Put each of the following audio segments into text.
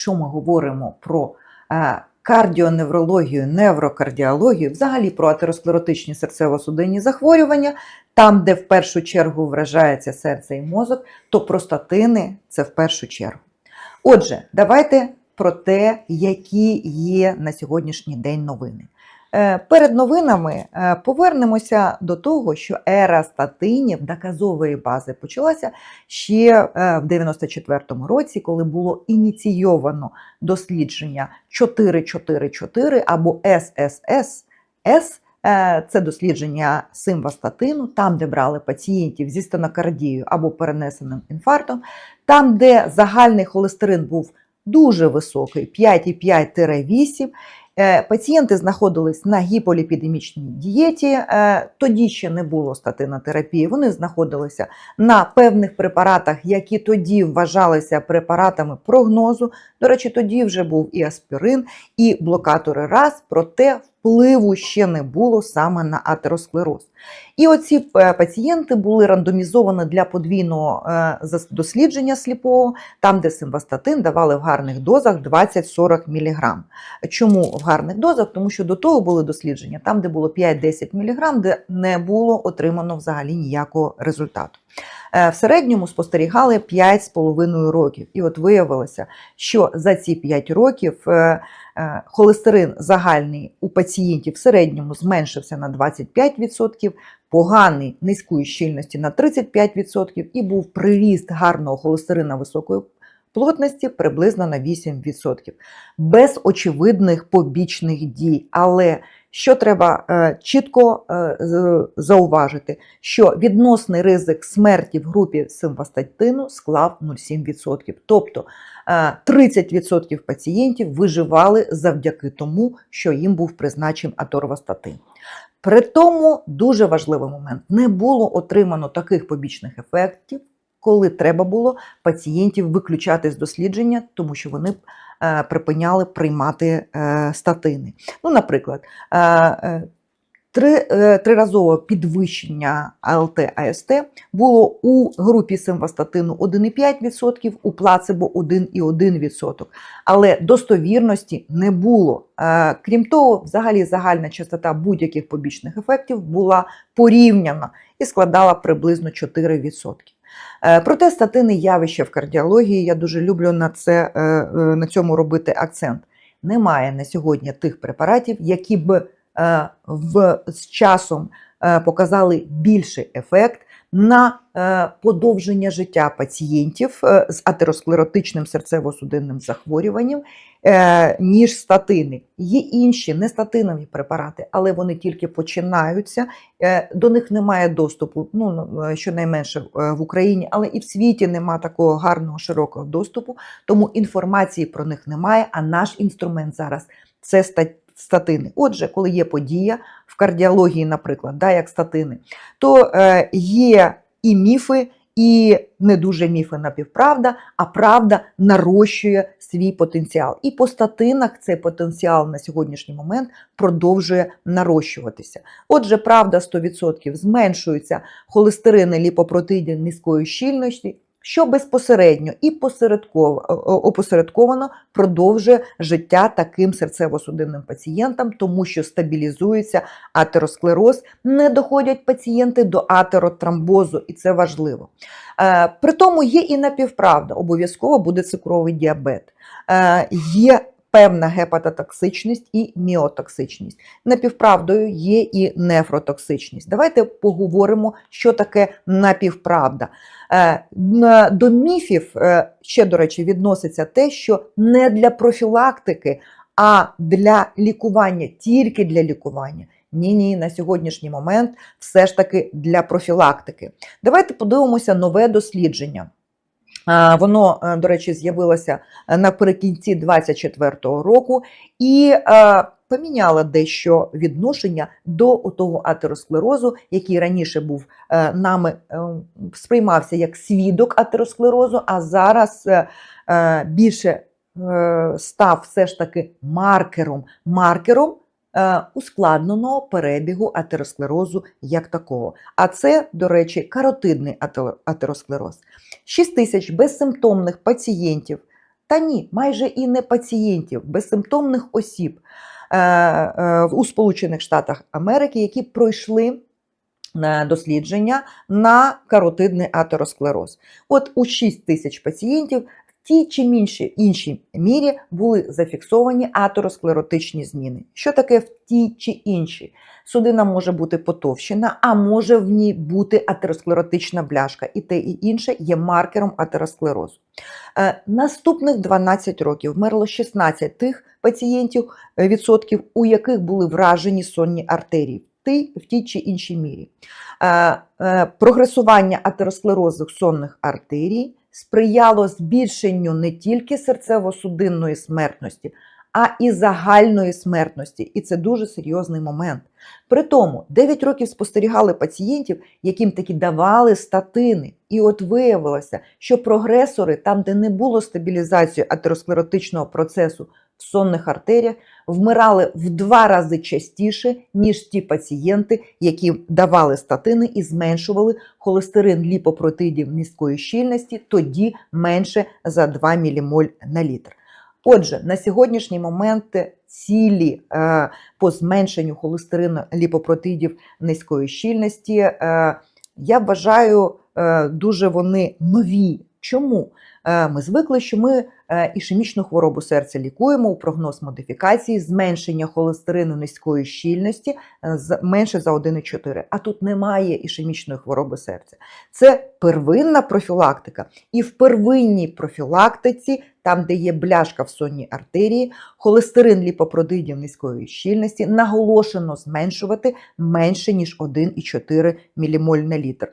Якщо ми говоримо про е, кардіоневрологію, неврокардіологію, взагалі про атеросклеротичні серцево-судинні захворювання, там, де в першу чергу вражається серце і мозок, то простатини це в першу чергу. Отже, давайте про те, які є на сьогоднішній день новини. Е, Перед новинами е, повернемося до того, що ера статинів доказової бази почалася ще е, в 94-му році, коли було ініційовано дослідження 444 або ССС. С це дослідження симвастатину, там, де брали пацієнтів зі стенокардією або перенесеним інфарктом, там, де загальний холестерин був дуже високий 5,5-8. Е, Пацієнти знаходились на гіполіпідемічній дієті, е, тоді ще не було статинотерапії. Вони знаходилися на певних препаратах, які тоді вважалися препаратами прогнозу. До речі, тоді вже був і аспірин, і блокатори РАС, проте впливу ще не було саме на атеросклероз. І оці е, пацієнти були рандомізовані для подвійного е, дослідження сліпого, там, де симвастатин давали в гарних дозах 20-40 мг. Чому в гарних дозах? Тому що до того були дослідження, там, де було 5-10 мг, де не було отримано взагалі ніякого результату. Е, В середньому спостерігали 5,5 років. І от виявилося, що за ці 5 років е, е, холестерин загальний у пацієнтів в середньому зменшився на 25%, поганий низької щільності на 35% і був приріст гарного холестерина високої плотності приблизно на 8%. Без очевидних побічних дій. Але що треба е, чітко е, зауважити, що відносний ризик смерті в групі симвастатину склав 0,7%. Тобто е, 30% пацієнтів виживали завдяки тому, що їм був призначений аторвастатин. При тому дуже важливий момент: не було отримано таких побічних ефектів, коли треба було пацієнтів виключати з дослідження, тому що вони е, припиняли приймати е, статини. Ну, наприклад, е, три, триразове підвищення АЛТ-АСТ було у групі симвастатину 1,5%, у плацебо 1,1%. Але достовірності не було. Крім того, взагалі загальна частота будь-яких побічних ефектів була порівняна і складала приблизно 4%. Е, Проте статини явище в кардіології, я дуже люблю на, це, е, е, на цьому робити акцент. Немає на сьогодні тих препаратів, які б в, з часом показали більший ефект на е, подовження життя пацієнтів е, з атеросклеротичним серцево-судинним захворюванням, е, ніж статини. Є інші не статинові препарати, але вони тільки починаються. До них немає доступу, ну е, щонайменше в Україні, але і в світі нема такого гарного широкого доступу, тому інформації про них немає. А наш інструмент зараз це ста- статини. Отже, коли є подія в кардіології, наприклад, да, як статини, то е, є і міфи, і не дуже міфи напівправда, а правда нарощує свій потенціал. І по статинах цей потенціал на сьогоднішній момент продовжує нарощуватися. Отже, правда 100% зменшуються холестерини ліпопротеїди низької щільності, що безпосередньо і опосередковано продовжує життя таким серцево-судинним пацієнтам, тому що стабілізується атеросклероз, не доходять пацієнти до атеротромбозу, і це важливо. Е, При тому є і напівправда, обов'язково буде цукровий діабет. Е, Є певна гепатотоксичність і міотоксичність. Напівправдою є і нефротоксичність. Давайте поговоримо, що таке напівправда. Е, До міфів е, ще, до речі, відноситься те, що не для профілактики, а для лікування, тільки для лікування. Ні, ні, на сьогоднішній момент все ж таки для профілактики. Давайте подивимося нове дослідження. Воно, е, до речі, з'явилося е, наприкінці 2024 року і е, поміняло дещо відношення до того атеросклерозу, який раніше був нами сприймався як свідок атеросклерозу, а зараз більше став все ж таки маркером, маркером ускладненого перебігу атеросклерозу як такого. А це, до речі, каротидний атеросклероз. 6 тисяч безсимптомних пацієнтів Та ні, майже і не пацієнтів, безсимптомних осіб е, е, у Сполучених Штатах Америки, які пройшли е, дослідження на каротидний атеросклероз. От у 6 тисяч пацієнтів тій чи іншій, іншій мірі були зафіксовані атеросклеротичні зміни. Що таке в тій чи іншій? Судина може бути потовщена, а може в ній бути атеросклеротична бляшка. І те, і інше є маркером атеросклерозу. Е, наступних 12 років вмерло 16 тих пацієнтів, е, відсотків, у яких були вражені сонні артерії в тій, чи іншій мірі. Е, прогресування атеросклерозу сонних артерій сприяло збільшенню не тільки серцево-судинної смертності, а і загальної смертності. І це дуже серйозний момент. При тому 9 років спостерігали пацієнтів, яким таки давали статини. І от виявилося, що прогресори, там, де не було стабілізації атеросклеротичного процесу в сонних артеріях, вмирали в два рази частіше, ніж ті пацієнти, які давали статини і зменшували холестерин ліпопротидів низької щільності, тоді менше за 2 мілімоль на літр. Отже, на сьогоднішній момент цілі е, по зменшенню холестерину ліпопротидів низької щільності, е, я вважаю, е, дуже вони нові. Чому? Е, Ми звикли, що ми е, ішемічну хворобу серця лікуємо у прогноз модифікації, зменшення холестерину низької щільності е, менше за 1,4. А тут немає ішемічної хвороби серця. Це первинна профілактика. І в первинній профілактиці, там, де є бляшка в сонній артерії, холестерин ліпопродидів низької щільності наголошено зменшувати менше, ніж 1,4 мілімоль на літр.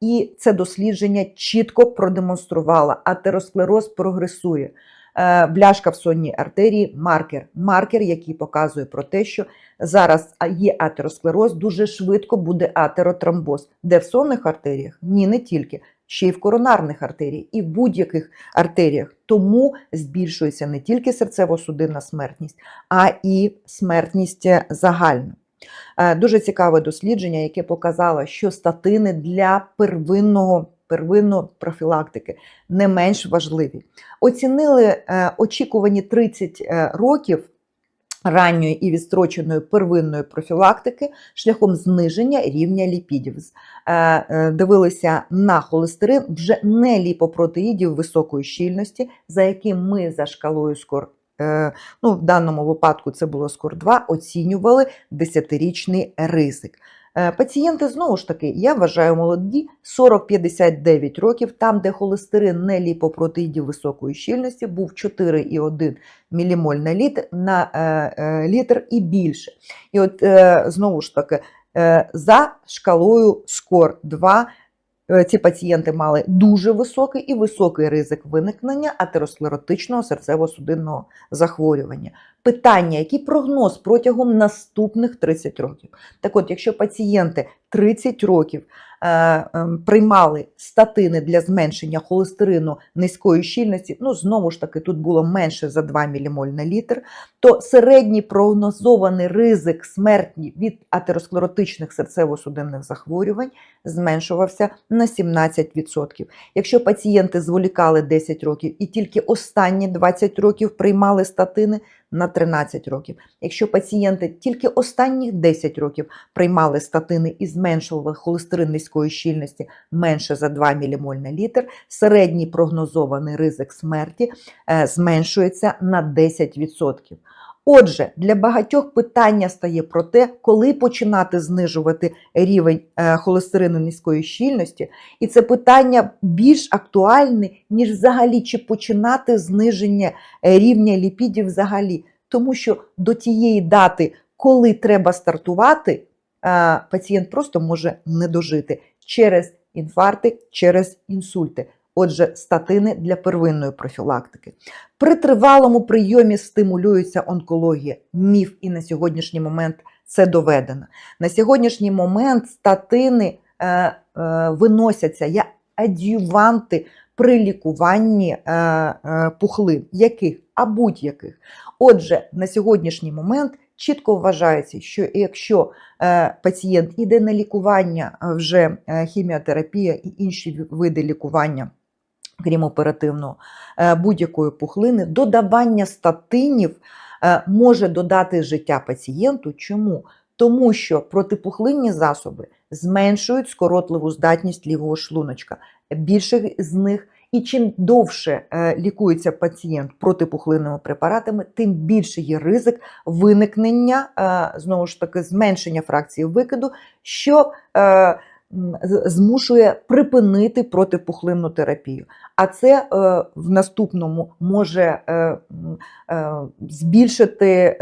І це дослідження чітко продемонструвало, атеросклероз прогресує. Е, Бляшка в сонній артерії маркер. Маркер, який показує про те, що зараз є атеросклероз, дуже швидко буде атеротромбоз. Де в сонних артеріях? Ні, не тільки. Ще й в коронарних артеріях, і в будь-яких артеріях. Тому збільшується не тільки серцево-судинна смертність, а і смертність е, загальна. Е, Дуже цікаве дослідження, яке показало, що статини для первинного первинної профілактики не менш важливі. Оцінили е, очікувані 30 е, років ранньої і відстроченої первинної профілактики шляхом зниження рівня ліпідів. Дивилися на холестерин вже не ліпопротеїдів високої щільності, за яким ми за шкалою скор. Е, Ну, в даному випадку це було скор 2, оцінювали 10-річний ризик. Е, Пацієнти знову ж таки, я вважаю молоді 40-59 років, там, де холестерин не ліпопротеїдів високої щільності, був 4,1 мілімоль на літр, на е, літр і більше. І от знову ж таки, за шкалою скор 2 е, ці пацієнти мали дуже високий і високий ризик виникнення атеросклеротичного серцево-судинного захворювання. Питання, який прогноз протягом наступних 30 років? Так от, якщо пацієнти 30 років е, ем, приймали статини для зменшення холестерину низької щільності, ну знову ж таки, тут було менше за 2 мілімоль на літр, то середній прогнозований ризик смерті від атеросклеротичних серцево-судинних захворювань зменшувався на 17%. Якщо пацієнти зволікали 10 років і тільки останні 20 років приймали статини на 13 років. Якщо пацієнти тільки останніх 10 років приймали статини і зменшували холестерин низької щільності менше за 2 мілімоль на літр, середній прогнозований ризик смерті е, зменшується на 10%. Отже, для багатьох питання стає про те, коли починати знижувати рівень е, холестерину низької щільності, і це питання більш актуальне, ніж взагалі чи починати зниження е, рівня ліпідів взагалі. Тому що до тієї дати, коли треба стартувати, е, пацієнт просто може не дожити через інфаркти, через інсульти. Отже, статини для первинної профілактики. При тривалому прийомі стимулюється онкологія. Міф і на сьогоднішній момент це доведено. На сьогоднішній момент статини е, е, виносяться як адюванти при лікуванні е, е, пухлин, яких, а будь-яких. Отже, на сьогоднішній момент чітко вважається, що якщо е, пацієнт іде на лікування, вже е, хіміотерапія і інші види лікування крім оперативного, е, будь-якої пухлини, додавання статинів е, може додати життя пацієнту. Чому? Тому що протипухлинні засоби зменшують скоротливу здатність лівого шлуночка. Більше з них, і чим довше е, лікується пацієнт протипухлинними препаратами, тим більше є ризик виникнення, знову ж таки, зменшення фракції викиду, що змушує припинити протипухлинну терапію. А це е, в наступному може е, е, збільшити.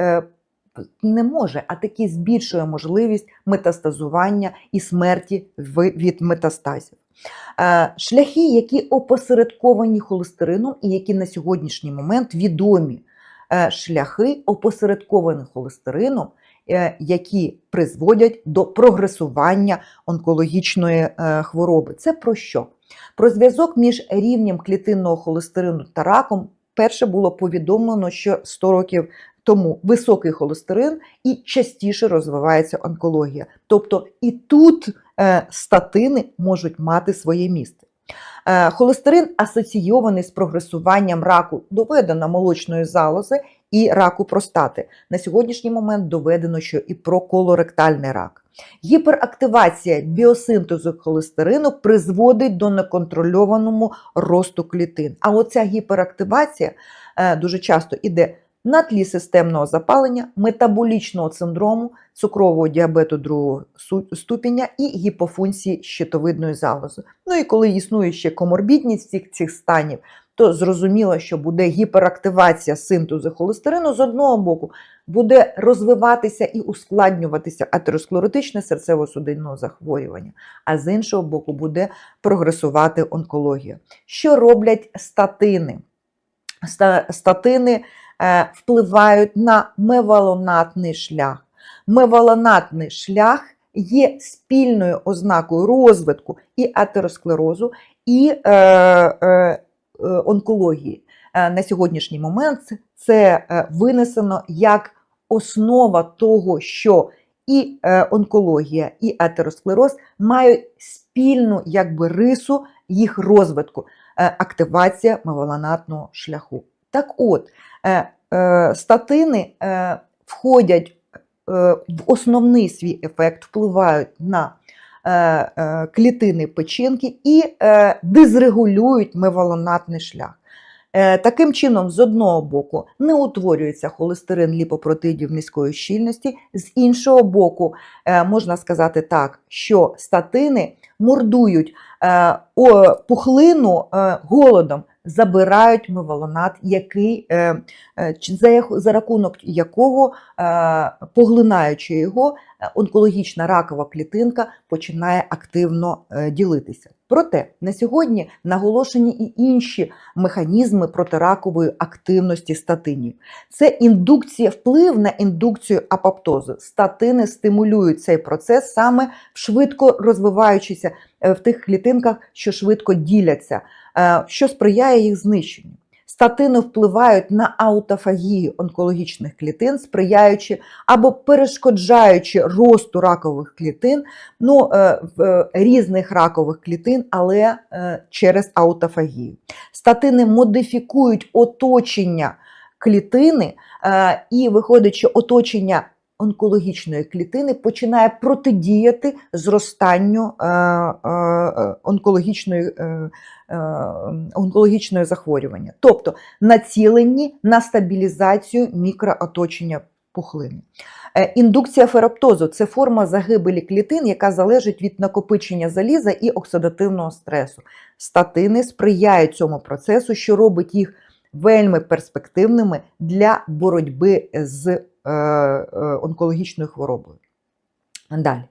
не може, а таки збільшує можливість метастазування і смерті від метастазів. Шляхи, які опосередковані холестерином і які на сьогоднішній момент відомі шляхи опосередкованих холестерином, які призводять до прогресування онкологічної е, хвороби. Це про що? Про зв'язок між рівнем клітинного холестерину та раком перше було повідомлено, що 100 років тому високий холестерин і частіше розвивається онкологія. Тобто і тут е, статини можуть мати своє місце. Е, холестерин асоційований з прогресуванням раку доведено молочної залози і раку простати. На сьогоднішній момент доведено, що і про колоректальний рак. Гіперактивація біосинтезу холестерину призводить до неконтрольованому росту клітин. А оця гіперактивація е, дуже часто іде на тлі системного запалення, метаболічного синдрому, цукрового діабету другого ступеня і гіпофункції щитовидної залози. Ну і коли існує ще коморбідність всіх цих станів, то зрозуміло, що буде гіперактивація синтезу холестерину з одного боку, буде розвиватися і ускладнюватися атеросклеротичне серцево-судинного захворювання, а з іншого боку, буде прогресувати онкологія. Що роблять статини? Ста- Статини впливають на мевалонатний шлях. Мевалонатний шлях є спільною ознакою розвитку і атеросклерозу, і е, е, е, онкології. Е, на сьогоднішній момент це- е, винесено як основа того, що і е, онкологія, і атеросклероз мають спільну якби, рису їх розвитку е, активація мевалонатного шляху. Так от, е, е, статини е, входять в основний свій ефект, впливають на клітини печінки і дизрегулюють мевалонатний шлях. Таким чином, з одного боку, не утворюється холестерин ліпопротидів низької щільності, з іншого боку, можна сказати так, що статини мордують пухлину голодом, забирають мивалонат, який, е, е, за, за рахунок якого, е, поглинаючи його, онкологічна ракова клітинка починає активно ділитися. Проте на сьогодні наголошені і інші механізми протиракової активності статинів. Це індукція, вплив на індукцію апоптозу. Статини стимулюють цей процес саме в швидко розвиваючися в тих клітинках, що швидко діляться, що сприяє їх знищенню. Статини впливають на аутофагію онкологічних клітин, сприяючи або перешкоджаючи росту ракових клітин, ну, е, е, різних ракових клітин, але е, через аутофагію. Статини модифікують оточення клітини, е, і виходить, що оточення онкологічної клітини починає протидіяти зростанню е, е, е, онкологічної, онкологічної захворювання, тобто націлені на стабілізацію мікрооточення пухлини. Індукція фероптозу це форма загибелі клітин, яка залежить від накопичення заліза і оксидативного стресу. Статини сприяють цьому процесу, що робить їх вельми перспективними для боротьби з онкологічною хворобою. Далі.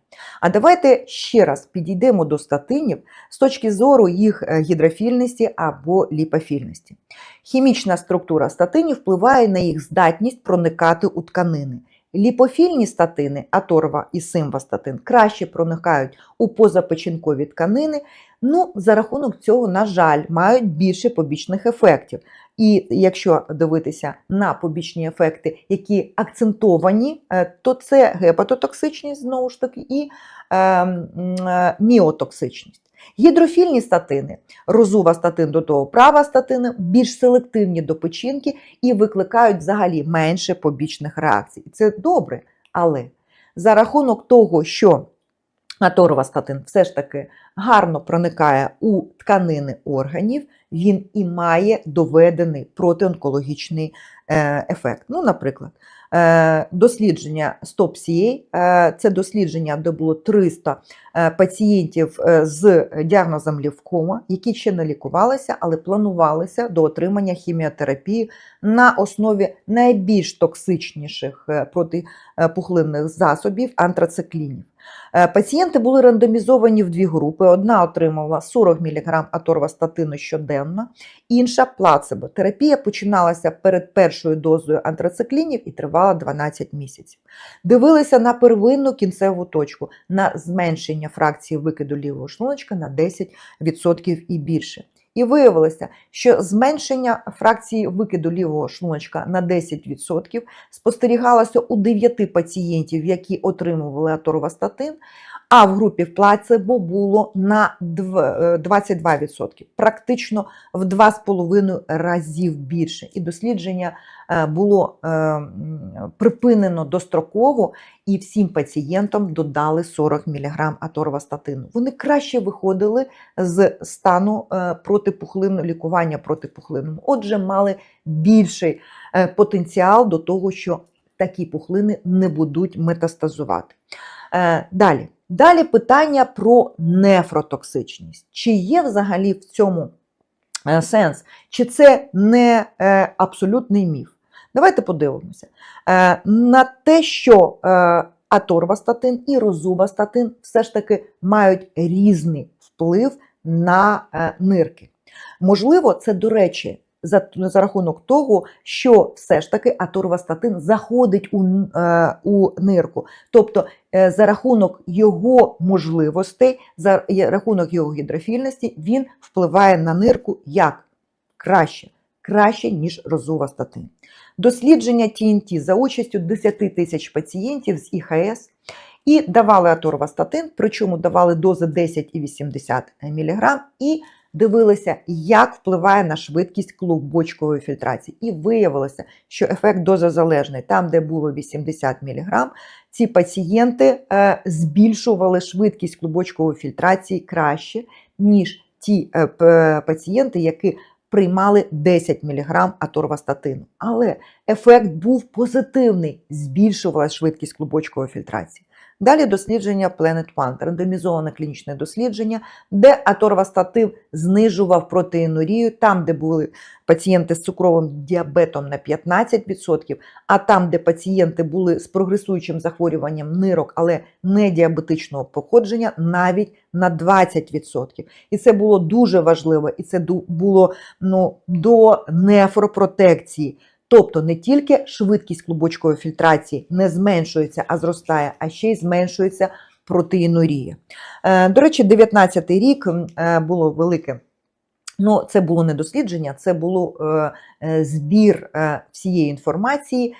А давайте ще раз підійдемо до статинів з точки зору їх е, гідрофільності або ліпофільності. Хімічна структура статинів впливає на їх здатність проникати у тканини. Ліпофільні статини, аторва і симвастатин, краще проникають у позапечінкові тканини. Ну, за рахунок цього, на жаль, мають більше побічних ефектів. І якщо дивитися на побічні ефекти, які акцентовані, е, то це гепатотоксичність, знову ж таки, і е, е, міотоксичність. Гідрофільні статини, розува статин до того права статини, більш селективні до печінки і викликають взагалі менше побічних реакцій. І Це добре, але за рахунок того, що аторвастатин все ж таки гарно проникає у тканини органів, він і має доведений протионкологічний е, ефект. Ну, наприклад, е, дослідження STOP-CA е, – це дослідження, де було 300 е, пацієнтів з діагнозом лівкома, які ще не лікувалися, але планувалися до отримання хіміотерапії на основі найбільш токсичніших протипухлинних засобів антрациклінів. Е, Пацієнти були рандомізовані в дві групи. Одна отримала 40 мг аторвастатину щоденно, інша плацебо. Терапія починалася перед першою дозою антрациклінів і тривала 12 місяців. Дивилися на первинну кінцеву точку на зменшення фракції викиду лівого шлуночка на 10% і більше. І виявилося, що зменшення фракції викиду лівого шлуночка на 10% спостерігалося у 9 пацієнтів, які отримували аторвастатин, а в групі в плацебо було на е, 22%, практично в 2,5 разів більше. І дослідження е, було е, припинено достроково, і всім пацієнтам додали 40 мг аторвастатину. Вони краще виходили з стану е, протипухлин, лікування протипухлинному. Отже, мали більший е, потенціал до того, що такі пухлини не будуть метастазувати. Е, Далі. Далі питання про нефротоксичність. Чи є взагалі в цьому е, сенс, чи це не е, абсолютний міф? Давайте подивимося на те, що аторвастатин і розувастатин все ж таки мають різний вплив на нирки. Можливо, це, до речі, за, за рахунок того, що все ж таки аторвастатин заходить у, е, у нирку. Тобто, е, за рахунок його можливостей, за рахунок його гідрофільності, він впливає на нирку як краще, краще, ніж розувастатин. Дослідження TNT за участю 10 тисяч пацієнтів з ІХС і давали аторвастатин, причому давали дози 10 і 80 мг, і дивилися, як впливає на швидкість клубочкової фільтрації. І виявилося, що ефект дозозалежний, там, де було 80 мг, ці пацієнти е, збільшували швидкість клубочкової фільтрації краще, ніж ті е, пацієнти, які приймали 10 мг аторвастатину. Але ефект був позитивний, збільшувала швидкість клубочкової фільтрації. Далі дослідження Planet One, рандомізоване клінічне дослідження, де аторвастатив знижував протеїнурію, там, де були пацієнти з цукровим діабетом на 15%, а там, де пацієнти були з прогресуючим захворюванням нирок, але не діабетичного походження, навіть на 20%. І це було дуже важливо, і це було ну, до нефропротекції. Тобто не тільки швидкість клубочкової фільтрації не зменшується, а зростає, а ще й зменшується протеїнурія. Е, До речі, 19 рік е, було велике. Ну, це було не дослідження, це було е, збір всієї інформації,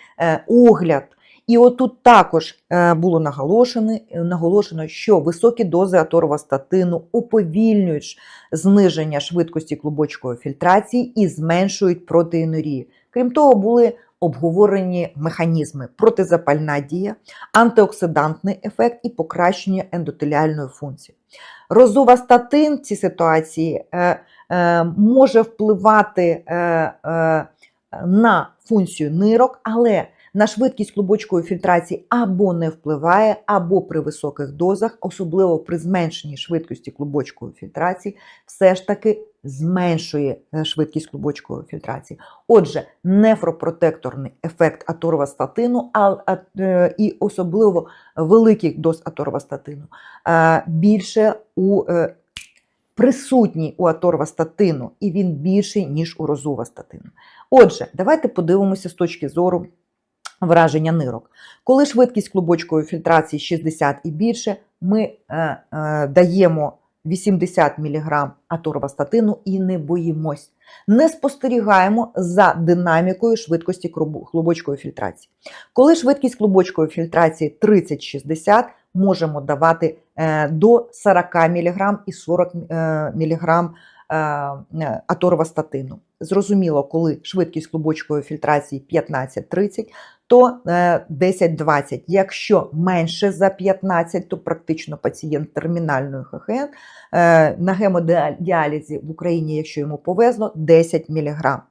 огляд. І отут також було наголошено, наголошено, що високі дози аторвастатину уповільнюють зниження швидкості клубочкової фільтрації і зменшують протеїнурію. Крім того, були обговорені механізми протизапальна дія, антиоксидантний ефект і покращення ендотеліальної функції. Розувастатин в цій ситуації е, е, може впливати е, е, на функцію нирок, але на швидкість клубочкової фільтрації або не впливає, або при високих дозах, особливо при зменшенні швидкості клубочкової фільтрації, все ж таки зменшує е, швидкість клубочкової фільтрації. Отже, нефропротекторний ефект аторвастатину, е, і особливо великих доз аторвастатину е, більше у присутній у аторвастатину, і він більший, ніж у розувастатину. Отже, давайте подивимося з точки зору враження нирок. Коли швидкість клубочкової фільтрації 60 і більше, ми е, е, даємо 80 мг аторвастатину і не боїмось. Не спостерігаємо за динамікою швидкості клубочкової фільтрації. Коли швидкість клубочкової фільтрації 30-60, можемо давати е, до 40 мг і 40 мг е, аторвастатину. Зрозуміло, коли швидкість клубочкової фільтрації 15-30, то е, 10-20. Якщо менше за 15, то практично пацієнт термінальної ХХН е, на гемодіалізі в Україні, якщо йому повезло, 10 мг.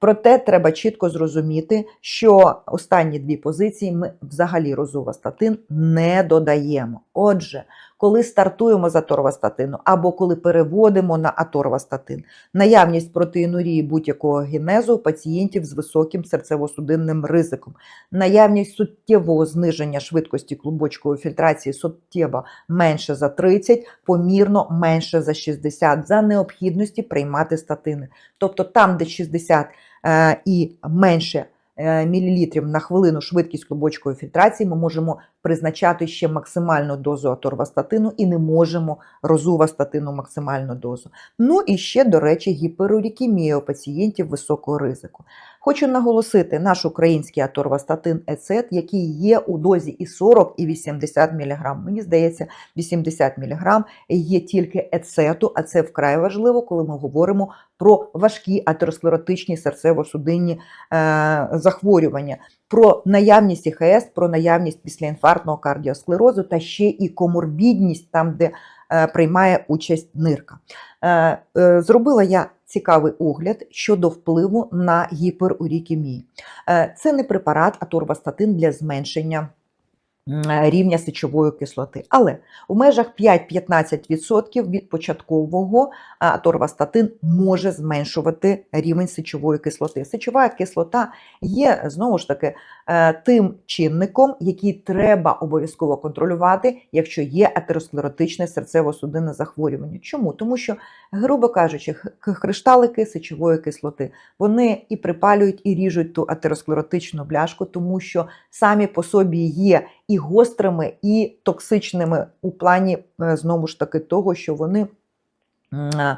Проте треба чітко зрозуміти, що останні дві позиції ми взагалі розувастатин не додаємо. Отже, коли стартуємо з аторвастатину або коли переводимо на аторвастатин, наявність протеїнурії будь-якого генезу у пацієнтів з високим серцево-судинним ризиком, наявність суттєвого зниження швидкості клубочкової фільтрації суттєво менше за 30, помірно менше за 60, за необхідності приймати статини. Тобто там, де 60 е, і менше е, мілілітрів на хвилину швидкість клубочкової фільтрації, ми можемо призначати ще максимальну дозу аторвастатину і не можемо розувастатину максимальну дозу. Ну і ще, до речі, гіперурікемія у пацієнтів високого ризику. Хочу наголосити наш український аторвастатин ЕЦЕТ, який є у дозі і 40, і 80 мг. Мені здається, 80 мг є тільки ецету, а це вкрай важливо, коли ми говоримо про важкі атеросклеротичні серцево-судинні е, захворювання, про наявність ІХС, про наявність післяінфарктного кардіосклерозу та ще і коморбідність там, де е, приймає участь нирка. Е, е, зробила я цікавий огляд щодо впливу на гіперурікемію. Це не препарат, а торвастатин для зменшення рівня сечової кислоти. Але у межах 5-15% від початкового а, торвастатин може зменшувати рівень сечової кислоти. Сечова кислота є знову ж таки е, тим чинником, який треба обов'язково контролювати, якщо є атеросклеротичне серцево-судинне захворювання. Чому? Тому що, грубо кажучи, кришталики сечової кислоти вони і припалюють, і ріжуть ту атеросклеротичну бляшку, тому що самі по собі є і гострими, і токсичними у плані е, знову ж таки того, що вони е,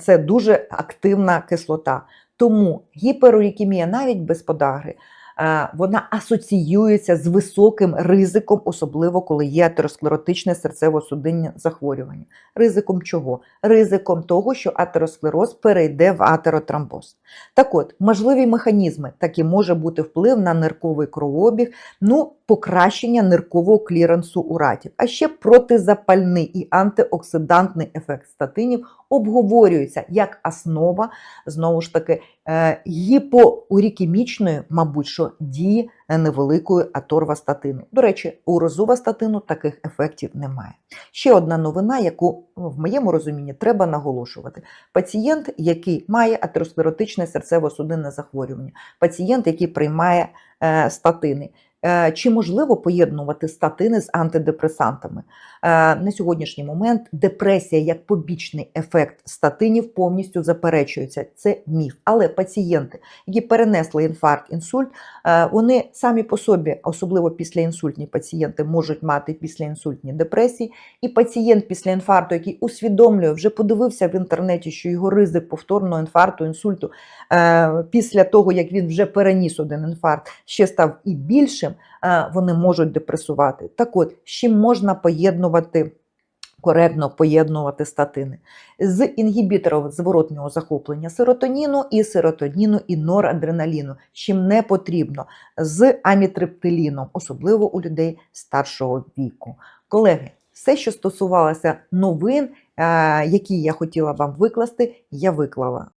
це дуже активна кислота. Тому гіперурікемія навіть без подагри. Е, Вона асоціюється з високим ризиком, особливо коли є атеросклеротичне серцево-судинне захворювання. Ризиком чого? Ризиком того, що атеросклероз перейде в атеротромбоз. Так от, можливі механізми, такі може бути вплив на нирковий кровообіг, ну, покращення ниркового кліренсу уратів, а ще протизапальний і антиоксидантний ефект статинів обговорюється як основа, знову ж таки, гіпоурікемічної, мабуть, що дії невеликої аторвастатину. До речі, у розувастатину таких ефектів немає. Ще одна новина, яку в моєму розумінні треба наголошувати: пацієнт, який має атеросклеротичне серцево-судинне захворювання, пацієнт, який приймає е, статини. Е, Чи можливо поєднувати статини з антидепресантами? Е, На сьогоднішній момент депресія як побічний ефект статинів повністю заперечується. Це міф. Але пацієнти, які перенесли інфаркт, інсульт, е, вони самі по собі, особливо післяінсультні пацієнти, можуть мати післяінсультні депресії. І пацієнт після інфаркту, який усвідомлює, вже подивився в інтернеті, що його ризик повторного інфаркту, інсульту е, після того, як він вже переніс один інфаркт, ще став і більшим, вони можуть депресувати. Так от, з чим можна поєднувати? Коректно поєднувати статини з інгібітором зворотнього захоплення серотоніну і серотоніну і норадреналіну, чим не потрібно, з амітриптиліном, особливо у людей старшого віку. Колеги, все, що стосувалося новин, е, які я хотіла вам викласти, я виклала.